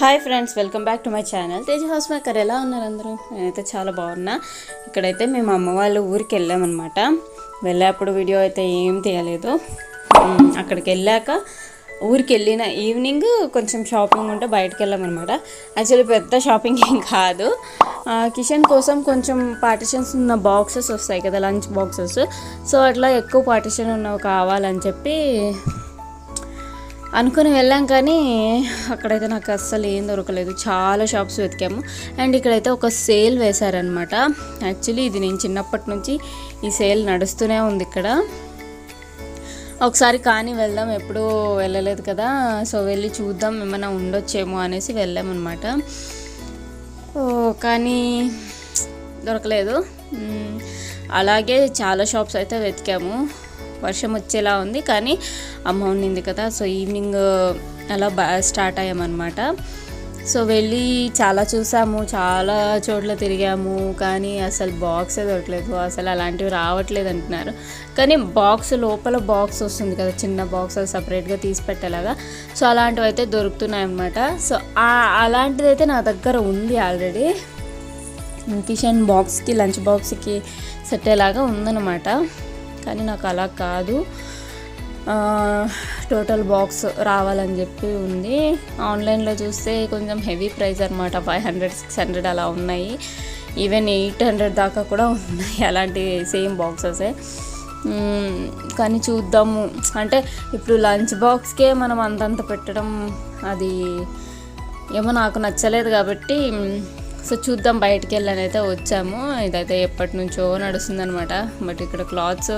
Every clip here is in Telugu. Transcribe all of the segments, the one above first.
Hi friends welcome back to my channel Tej house maker ఎలా ఉన్నారు అందరూ? నేనైతే చాలా బాగున్నా. ఇక్కడైతే మేము అమ్మ వాళ్ళ ఊరికి వెళ్ళామన్నమాట. వెళ్ళేప్పుడు వీడియో అయితే ఏం తీయలేదు. అక్కడికి వెళ్ళాక ఊరికి వెళ్ళిన ఈవినింగ్ కొంచెం షాపింగ్ ఉంటే బయటకు వెళ్ళామన్నమాట. యాక్చువల్లీ పెద్ద షాపింగ్ ఏం కాదు. కిచెన్ కోసం కొంచెం పార్టిషన్స్ ఉన్న బాక్సెస్ వస్తాయి కదా లంచ్ బాక్సెస్ సో అట్లా ఎక్కువ పార్టిషన్ ఉన్నవి కావాలని చెప్పి అనుకుని వెళ్ళాం కానీ అక్కడైతే నాకు అస్సలు ఏం దొరకలేదు. చాలా షాప్స్ వెతికాము. అండ్ ఇక్కడైతే ఒక సేల్ వేశారనమాట యాక్చువల్లీ ఇది నేను చిన్నప్పటి నుంచి ఈ సేల్ నడుస్తూనే ఉంది ఇక్కడ. ఒకసారి కానీ వెళ్దాం ఎప్పుడూ వెళ్ళలేదు కదా. సో వెళ్ళి చూద్దాం ఏమైనా ఉండొచ్చేమో అనేసి వెళ్ళామన్నమాట. ఓ, కానీ దొరకలేదు. అలాగే చాలా షాప్స్ అయితే వెతికాము. వర్షం వచ్చేలా ఉంది. కానీ అమ్మ ఉండింది కదా సో ఈవినింగ్ uh, అలా బా స్టార్ట్ అయ్యామన్నమాట. సో వెళ్ళి చాలా చూసాము చాలా చోట్ల తిరిగాము. కానీ అసలు బాక్సే దొరకలేదు. అసలు అలాంటివి రావట్లేదు అంటున్నారు. కానీ బాక్స్ లోపల బాక్స్ వస్తుంది కదా చిన్న బాక్స్ అది సపరేట్గా తీసి పెట్టేలాగా. సో అలాంటివి అయితే దొరుకుతున్నాయన్నమాట. సో అలాంటిది అయితే నా దగ్గర ఉంది ఆల్రెడీ కిషన్ బాక్స్కి లంచ్ బాక్స్కి సెట్ అయ్యేలాగా ఉందన్నమాట. కానీ నాకు అలా కాదు. టోటల్ బాక్స్ రావాలని చెప్పి ఉంది. ఆన్లైన్లో చూస్తే కొంచెం హెవీ ప్రైస్ అనమాట ఫైవ్ హండ్రెడ్ సిక్స్ హండ్రెడ్ అలా ఉన్నాయి. ఈవెన్ ఎయిట్ హండ్రెడ్ దాకా కూడా ఉన్నాయి అలాంటి సేమ్ బాక్సెసే. కానీ చూద్దాము. అంటే ఇప్పుడు లంచ్ బాక్స్కే మనం అంతంత పెట్టడం అది ఏమో నాకు నచ్చలేదు కాబట్టి సో చూద్దాం బయటికి వెళ్ళని అయితే వచ్చాము. ఇదైతే ఎప్పటి నుంచో నడుస్తుందనమాట బట్ ఇక్కడ క్లాత్స్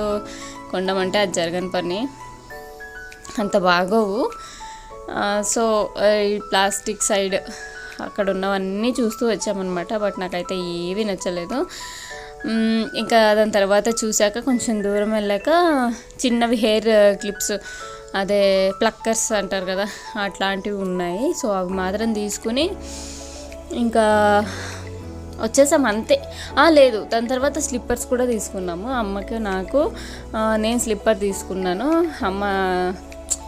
కొండమంటే అది జరగని పని. అంత బాగోవు. సో ఈ ప్లాస్టిక్ సైడ్ అక్కడ ఉన్నవన్నీ చూస్తూ వచ్చామన్నమాట. బట్ నాకైతే ఏవి నచ్చలేదు. ఇంకా దాని తర్వాత చూశాక కొంచెం దూరం వెళ్ళాక చిన్నవి హెయిర్ క్లిప్స్ అదే ప్లక్కర్స్ అంటారు కదా అట్లాంటివి ఉన్నాయి. సో అవి మాత్రం తీసుకుని ఇంకా వచ్చేసాం అంతే. లేదు దాని తర్వాత స్లిప్పర్స్ కూడా తీసుకున్నాము. అమ్మకి నాకు నేను స్లిప్పర్ తీసుకున్నాను. అమ్మ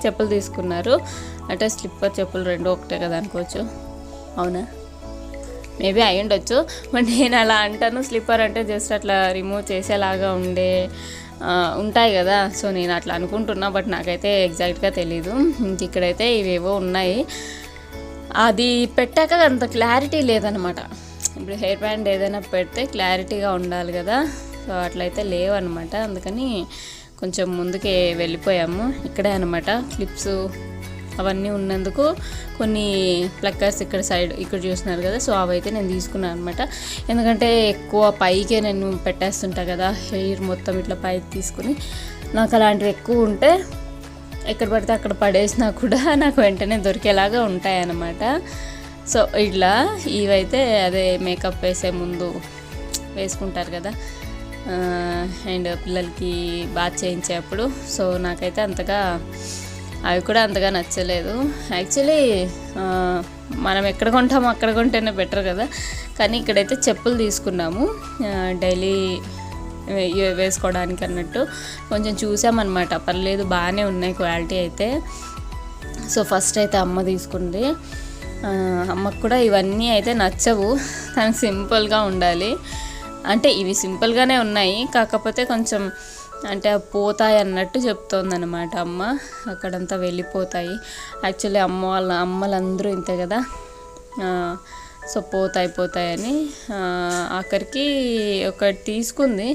చెప్పులు తీసుకున్నారు. అంటే స్లిప్పర్ చెప్పులు రెండు ఒకటే కదా అనుకోవచ్చు. అవునా? మేబీ అయి ఉండొచ్చు. బట్ నేను అలా అంటాను స్లిప్పర్ అంటే జస్ట్ అట్లా రిమూవ్ చేసేలాగా ఉండే ఉంటాయి కదా. సో నేను అట్లా అనుకుంటున్నా బట్ నాకైతే ఎగ్జాక్ట్గా తెలీదు. ఇంక ఇక్కడైతే ఇవేవో ఉన్నాయి. అది పెట్టాక అంత క్లారిటీ లేదనమాట. ఇప్పుడు హెయిర్ బ్యాండ్ ఏదైనా పెడితే క్లారిటీగా ఉండాలి కదా. సో అట్లయితే లేవన్నమాట అందుకని కొంచెం ముందుకే వెళ్ళిపోయాము. ఇక్కడే అనమాట. క్లిప్స్ అవన్నీ ఉన్నందుకు కొన్ని ప్లక్కర్స్ ఇక్కడ సైడ్ ఇక్కడ చూస్తున్నారు కదా. సో అవైతే నేను తీసుకున్నాను అనమాట. ఎందుకంటే ఎక్కువ పైకే నేను పెట్టేస్తుంటా కదా. హెయిర్ మొత్తం ఇట్లా పైకి తీసుకుని. నాకు అలాంటివి ఎక్కువ ఉంటే ఎక్కడ పడితే అక్కడ పడేసినా కూడా నాకు వెంటనే దొరికేలాగా ఉంటాయన్నమాట. సో ఇట్లా ఇవైతే అదే మేకప్ వేసే ముందు వేసుకుంటారు కదా. అండ్ పిల్లలకి బాత్ చేయించేటప్పుడు సో నాకైతే అంతగా అవి కూడా అంతగా నచ్చలేదు. యాక్చువల్లీ మనం ఎక్కడ కొంటామో అక్కడ కొంటేనే బెటర్ కదా. కానీ ఇక్కడైతే చెప్పులు తీసుకున్నాము. డైలీ వేసుకోవడానికి అన్నట్టు కొంచెం చూసామన్నమాట. పర్లేదు బాగానే ఉన్నాయి క్వాలిటీ అయితే. సో ఫస్ట్ అయితే అమ్మ తీసుకుంది. అమ్మకు కూడా ఇవన్నీ అయితే నచ్చవు. తను సింపుల్గా ఉండాలి. అంటే ఇవి సింపుల్గానే ఉన్నాయి. కాకపోతే కొంచెం అంటే పోతాయి అన్నట్టు చెప్తోందనమాట అమ్మ. అక్కడంతా వెళ్ళిపోతాయి. యాక్చువల్లీ అమ్మ వాళ్ళ అమ్మలందరూ ఇంతే కదా. సో పోతాయి పోతాయని ఆఖరికి ఒకటి తీసుకుంది.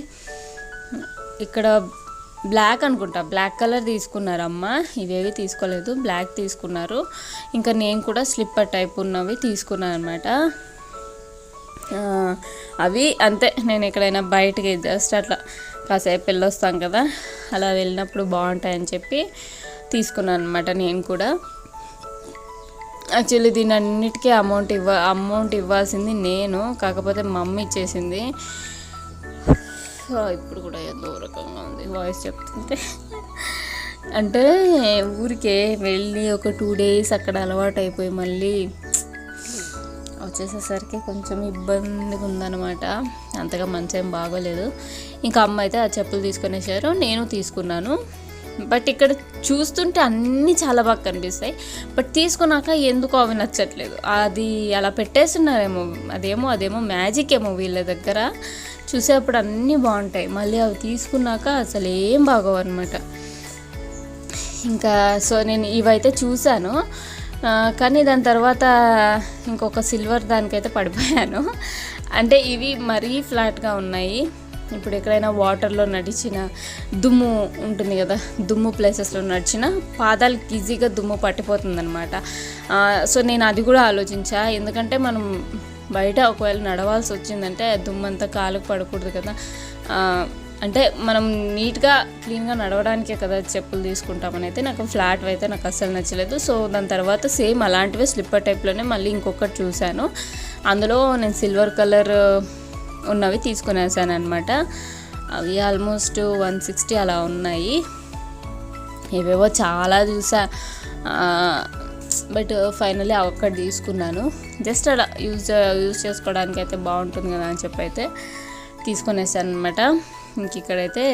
ఇక్కడ బ్లాక్ అనుకుంటా బ్లాక్ కలర్ తీసుకున్నారు అమ్మ ఇవేవి తీసుకోలేదు బ్లాక్ తీసుకున్నారు. ఇంకా నేను కూడా స్లిప్పర్ టైప్ ఉన్నవి తీసుకున్నాను అనమాట అవి అంతే నేను ఎక్కడైనా బయటికి జస్ట్ అట్లా కాసేపు వెళ్ళొస్తాం కదా అలా వెళ్ళినప్పుడు బాగుంటాయని చెప్పి తీసుకున్నాను అనమాట నేను కూడా. యాక్చువల్లీ దీని అన్నిటికీ అమౌంట్ ఇవ్వ అమౌంట్ ఇవ్వాల్సింది నేను కాకపోతే మమ్మీ ఇచ్చేసింది. ఇప్పుడు కూడా ఏదో రకంగా ఉంది వాయిస్ చెప్తుంటే. అంటే ఊరికే వెళ్ళి ఒక టూ డేస్ అక్కడ అలవాటు అయిపోయి మళ్ళీ వచ్చేసేసరికి కొంచెం ఇబ్బందిగా ఉందన్నమాట. అంతగా మంచి ఏం బాగోలేదు. ఇంకా అమ్మ అయితే ఆ చెప్పులు తీసుకునేసారు నేను తీసుకున్నాను. బట్ ఇక్కడ చూస్తుంటే అన్నీ చాలా బాగా కనిపిస్తాయి. బట్ తీసుకున్నాక ఎందుకో అవి నచ్చట్లేదు. అది అలా పెట్టేస్తున్నారేమో అదేమో అదేమో మ్యాజిక్ ఏమో వీళ్ళ దగ్గర. చూసేప్పుడు అన్నీ బాగుంటాయి. మళ్ళీ అవి తీసుకున్నాక అసలు ఏం బాగోవు అనమాట ఇంకా సో నేను ఇవైతే చూశాను. కానీ దాని తర్వాత ఇంకొక సిల్వర్ దానికైతే పడిపోయాను. అంటే ఇవి మరీ ఫ్లాట్గా ఉన్నాయి. ఇప్పుడు ఎక్కడైనా వాటర్లో నడిచిన దుమ్ము ఉంటుంది కదా దుమ్ము ప్లేసెస్లో నడిచిన పాదాలకి ఈజీగా దుమ్ము పట్టిపోతుంది అనమాట సో నేను అది కూడా ఆలోచించా. ఎందుకంటే మనం బయట ఒకవేళ నడవాల్సి వచ్చిందంటే దుమ్మంతా కాలుకు పడకూడదు కదా. అంటే మనం నీట్గా క్లీన్గా నడవడానికే కదా చెప్పులు తీసుకుంటామని అయితే నాకు ఫ్లాట్ అయితే నాకు అస్సలు నచ్చలేదు. సో దాని తర్వాత సేమ్ అలాంటివే స్లిప్పర్ టైప్లోనే మళ్ళీ ఇంకొకటి చూశాను. అందులో నేను సిల్వర్ కలర్ ఉన్నవి తీసుకునేసాను అనమాట అవి ఆల్మోస్ట్ వన్ సిక్స్టీ అలా ఉన్నాయి. ఏవేవో చాలా చూసా. బట్ ఫైనలీ ఒక్కటి తీసుకున్నాను. జస్ట్ అలా యూజ్ యూజ్ చేసుకోవడానికి అయితే బాగుంటుంది కదా అని చెప్పి అయితే తీసుకునేసాను అనమాట ఇంక ఇక్కడైతే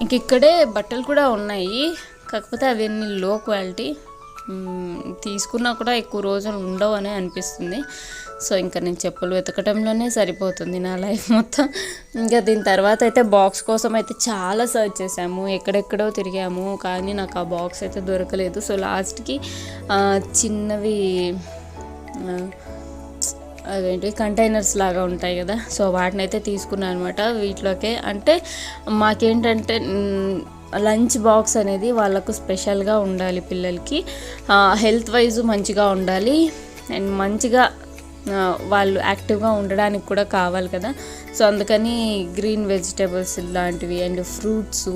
ఇంక ఇక్కడే బట్టలు కూడా ఉన్నాయి. కాకపోతే అవన్నీ లో క్వాలిటీ తీసుకున్నా కూడా ఎక్కువ రోజులు ఉండవు అని అనిపిస్తుంది. సో ఇంకా నేను చెప్పులు వెతకటంలోనే సరిపోతుంది నా లైఫ్ మొత్తం. ఇంకా దీని తర్వాత అయితే బాక్స్ కోసం అయితే చాలా సర్చ్ చేసాము ఎక్కడెక్కడో తిరిగాము. కానీ నాకు ఆ బాక్స్ అయితే దొరకలేదు. సో లాస్ట్కి చిన్నవి అదేంటి కంటైనర్స్ లాగా ఉంటాయి కదా. సో వాటిని అయితే తీసుకున్నాను అనమాట వీటిలోకే. అంటే మాకేంటంటే లంచ్ బాక్స్ అనేది వాళ్ళకు స్పెషల్గా ఉండాలి పిల్లలకి. హెల్త్ వైజ్ మంచిగా ఉండాలి. అండ్ మంచిగా వాళ్ళు యాక్టివ్గా ఉండడానికి కూడా కావాలి కదా. సో అందుకని గ్రీన్ వెజిటేబుల్స్ లాంటివి అండ్ ఫ్రూట్స్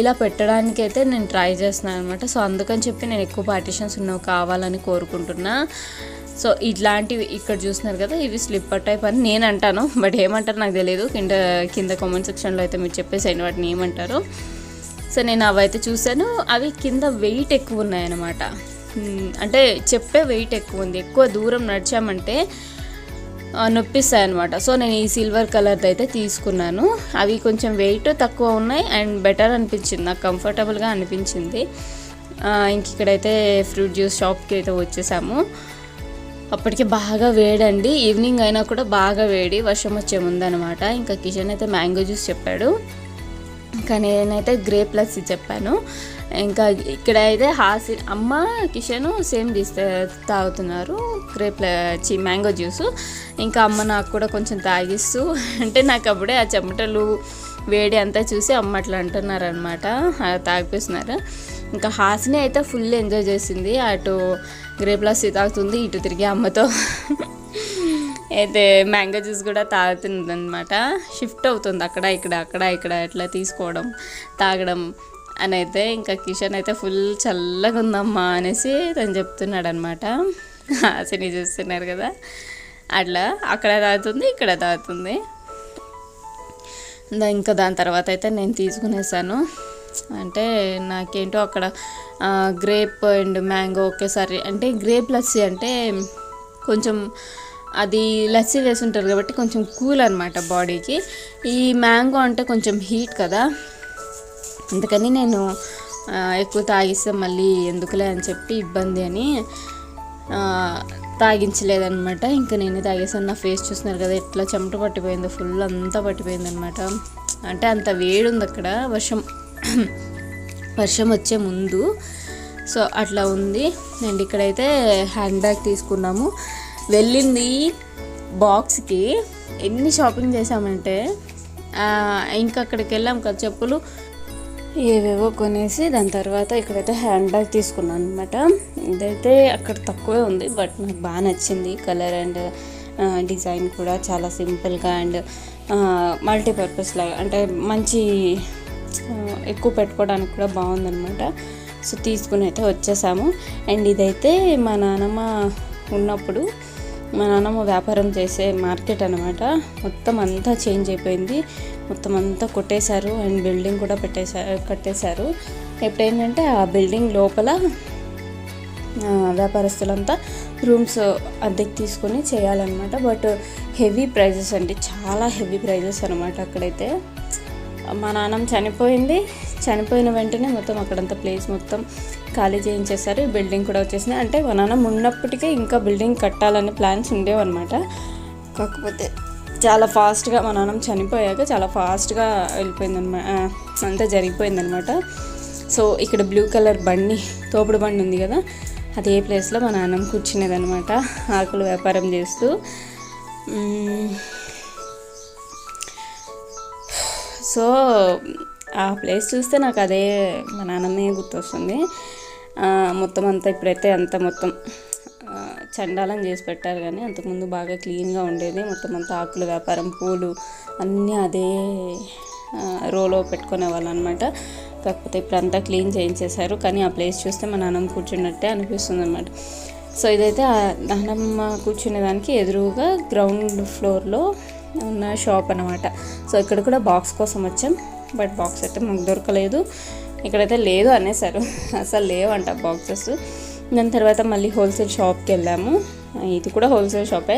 ఇలా పెట్టడానికి అయితే నేను ట్రై చేస్తున్నాను అనమాట సో అందుకని చెప్పి నేను ఎక్కువ పార్టిషన్స్ ఉన్నవి కావాలని కోరుకుంటున్నా. సో ఇట్లాంటివి ఇక్కడ చూస్తున్నారు కదా ఇవి స్లిప్పర్ టైప్ అని నేను అంటాను. బట్ ఏమంటారు నాకు తెలియదు కింద కింద కామెంట్ సెక్షన్లో అయితే మీరు చెప్పేసేయండి వాటిని ఏమంటారు. సో నేను అవైతే చూశాను. అవి కింద వెయిట్ ఎక్కువ ఉన్నాయన్నమాట. అంటే చెప్పే వెయిట్ ఎక్కువ ఉంది. ఎక్కువ దూరం నడిచామంటే నొప్పిస్తాయి అనమాట సో నేను ఈ సిల్వర్ కలర్ది అయితే తీసుకున్నాను. అవి కొంచెం వెయిట్ తక్కువ ఉన్నాయి అండ్ బెటర్ అనిపించింది. నాకు కంఫర్టబుల్గా అనిపించింది. ఇంక ఇక్కడైతే ఫ్రూట్ జ్యూస్ షాప్కి అయితే వచ్చేసాము. అప్పటికి బాగా వేడండి. ఈవినింగ్ అయినా కూడా బాగా వేడి. వర్షం వచ్చే ముందనమాట ఇంకా కిచెన్ అయితే మ్యాంగో జ్యూస్ చెప్పాడు. కానీ నేనైతే గ్రే ప్లస్ చెప్పాను. ఇంకా ఇక్కడ అయితే హాసి అమ్మ కిషన్ సేమ్ తీస్తే తాగుతున్నారు. గ్రేప్ చి మ్యాంగో జ్యూస్. ఇంకా అమ్మ నాకు కూడా కొంచెం తాగిస్తూ అంటే నాకు అప్పుడే ఆ చెమటలు వేడి అంతా చూసి అమ్మ అట్లా అంటున్నారు అనమాట తాగిపిస్తున్నారు. ఇంకా హాసిని అయితే ఫుల్ ఎంజాయ్ చేసింది. అటు గ్రేప్లస్సీ తాగుతుంది ఇటు తిరిగి అమ్మతో. అయితే మ్యాంగో జ్యూస్ కూడా తాగుతుంది అనమాట షిఫ్ట్ అవుతుంది అక్కడ ఇక్కడ అక్కడ ఇక్కడ ఇట్లా తీసుకోవడం తాగడం అని అయితే ఇంకా కిషన్ అయితే ఫుల్ చల్లగా ఉందమ్మా అనేసి తను చెప్తున్నాడు అనమాట సినీ చూస్తున్నారు కదా. అట్లా అక్కడ తాగుతుంది ఇక్కడ తాగుతుంది. ఇంకా దాని తర్వాత అయితే నేను తీసుకునేసాను. అంటే నాకేంటో అక్కడ గ్రేప్ అండ్ మ్యాంగో ఒకేసారి అంటే గ్రేప్ లస్సీ అంటే కొంచెం అది లస్సీ వేసి ఉంటారు కాబట్టి కొంచెం కూల్ అనమాట బాడీకి. ఈ మ్యాంగో అంటే కొంచెం హీట్ కదా. అందుకని నేను ఎక్కువ తాగిస్తే మళ్ళీ ఎందుకులే అని చెప్పి ఇబ్బంది అని తాగించలేదన్నమాట. ఇంకా నేను తాగేసాను. నా ఫేస్ చూస్తున్నారు కదా ఎట్లా చెమట పట్టిపోయిందో ఫుల్ అంతా పట్టిపోయింది అనమాట అంటే అంత వేడి ఉంది అక్కడ. వర్షం వర్షం వచ్చే ముందు. సో అట్లా ఉంది. అండ్ ఇక్కడైతే హ్యాండ్ బ్యాగ్ తీసుకున్నాము. వెళ్ళింది బాక్స్కి. ఎన్ని షాపింగ్ చేసామంటే ఇంకా అక్కడికి వెళ్ళాం కదా చెప్పులు. ఏవేవో కొనేసి దాని తర్వాత ఇక్కడైతే హ్యాండ్ బ్యాగ్ తీసుకున్నాను అనమాట ఇదైతే అక్కడ తక్కువే ఉంది బట్ నాకు బాగా నచ్చింది కలర్ అండ్ డిజైన్ కూడా చాలా సింపుల్గా అండ్ మల్టీపర్పస్ లాగా అంటే మంచి ఎక్కువ పెట్టుకోవడానికి కూడా బాగుందనమాట సో తీసుకుని అయితే వచ్చేసాము. అండ్ ఇదైతే మా నాన్నమ్మ ఉన్నప్పుడు మా నాన్నమ్మ వ్యాపారం చేసే మార్కెట్ అనమాట మొత్తం అంతా చేంజ్ అయిపోయింది. మొత్తం అంతా కొట్టేశారు అండ్ బిల్డింగ్ కూడా పెట్టేశారు కట్టేశారు. ఎప్పుడేంటంటే ఆ బిల్డింగ్ లోపల వ్యాపారస్తులంతా రూమ్స్ అద్దెకి తీసుకొని చేయాలన్నమాట. బట్ హెవీ ప్రైజెస్ అండి. చాలా హెవీ ప్రైజెస్ అనమాట అక్కడైతే. మా నాన్నమ్మ చనిపోయింది. చనిపోయిన వెంటనే మొత్తం అక్కడంతా ప్లేస్ మొత్తం ఖాళీ చేయించేశారు. ఈ బిల్డింగ్ కూడా వచ్చేసింది. అంటే మా నాన్న ఉన్నప్పటికే ఇంకా బిల్డింగ్ కట్టాలనే ప్లాన్స్ ఉండేవన్నమాట. కాకపోతే చాలా ఫాస్ట్గా మా నాన్న చనిపోయాక చాలా ఫాస్ట్గా వెళ్ళిపోయిందనమాట అంతా జరిగిపోయిందనమాట సో ఇక్కడ బ్లూ కలర్ బండి తోపుడు బండి ఉంది కదా అదే ప్లేస్లో మా నాన్నమ్మ కూర్చునేదనమాట ఆకులు వ్యాపారం చేస్తూ. సో ఆ ప్లేస్ చూస్తే నాకు అదే మా నాన్నమ్మే గుర్తొస్తుంది. మొత్తం అంతా ఇప్పుడైతే అంత మొత్తం చండాలం చేసి పెట్టారు కానీ అంతకుముందు బాగా క్లీన్గా ఉండేది. మొత్తం అంతా ఆకుల వ్యాపారం పూలు అన్నీ అదే రోలో పెట్టుకునే వాళ్ళు అనమాట కాకపోతే ఇప్పుడు అంతా క్లీన్ చేయించేశారు. కానీ ఆ ప్లేస్ చూస్తే మా నాన్నమ్మ కూర్చున్నట్టే అనిపిస్తుంది అనమాట సో ఇదైతే నాన్నమ్మ కూర్చునే దానికి ఎదురుగా గ్రౌండ్ ఫ్లోర్లో ఉన్న షాప్ అనమాట సో ఇక్కడ కూడా బాక్స్ కోసం వచ్చాం. బట్ బాక్స్ అయితే మాకు దొరకలేదు. ఇక్కడైతే లేదు అనేసారు అసలు లేవంట బాక్సెస్. దాని తర్వాత మళ్ళీ హోల్సేల్ షాప్కి వెళ్ళాము. ఇది కూడా హోల్సేల్ షాపే.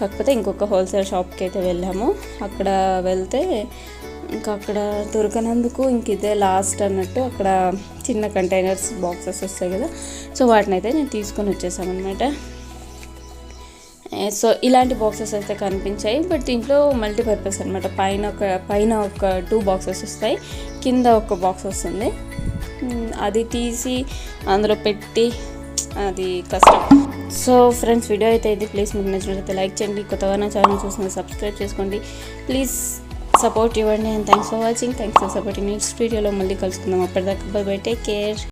కాకపోతే ఇంకొక హోల్సేల్ షాప్కి అయితే వెళ్ళాము. అక్కడ వెళ్తే ఇంకా అక్కడ దొరకనందుకు ఇంక ఇదే లాస్ట్ అన్నట్టు అక్కడ చిన్న కంటైనర్స్ బాక్సెస్ వస్తాయి కదా. సో వాటిని అయితే నేను తీసుకొని వచ్చేసాను అనమాట సో ఇలాంటి బాక్సెస్ అయితే కనిపించాయి. బట్ దీంట్లో మల్టీపర్పస్ అనమాట పైన ఒక పైన ఒక టూ బాక్సెస్ వస్తాయి. కింద ఒక బాక్స్ వస్తుంది. అది తీసి అందులో పెట్టి అది కష్టం సో ఫ్రెండ్స్ వీడియో అయితే ఇది. ప్లీజ్ మీకు నచ్చినట్లయితే లైక్ చేయండి. కొత్తగా నా ఛానల్ చూసిన సబ్స్క్రైబ్ చేసుకోండి. ప్లీజ్ సపోర్ట్ ఇవ్వండి. And thanks for watching thanks for supporting next వీడియోలో మళ్ళీ కలుసుకుందాం. అప్పటిదాకా బై బై టేక్ కేర్